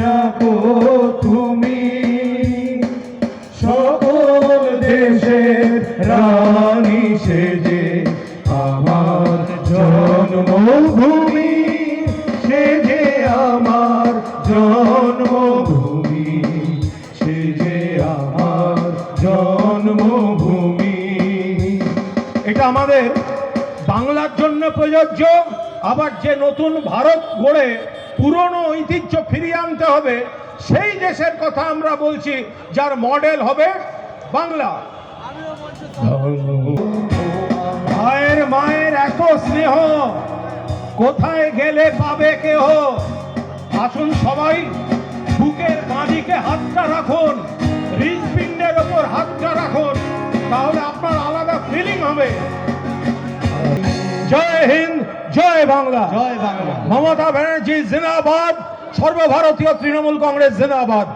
না গো তুমি? সকল দেশের রানী সেজে আমার জন্মভূমি, সেজে আমার জন্মভূমি, সেজে আমার জন্মভূমি। এটা আমাদের বাংলার জন্য প্রযোজ্য, আবার যে নতুন ভারত গড়ে পুরনো ঐতিহ্য ফিরিয়ে আনতে হবে। সেই দেশের কথা আমরা বলছি, যার মডেল হবে বাংলা। ভাইয়ের মায়ের এত স্নেহ, কোথায় গেলে পাবে কেহ? আসুন সবাই, বুকের বাঁদিকে হাতটা রাখুন হৃদপিণ্ডের ওপর হাতটা রাখুন, তাহলে আপনার আলাদা ফিলিং হবে। জয় হিন্দ জয় বাংলা। জয় বাংলা। মমতা ব্যানার্জি জিন্দাবাদ সর্বভারতীয় তৃণমূল কংগ্রেস জিন্দাবাদ।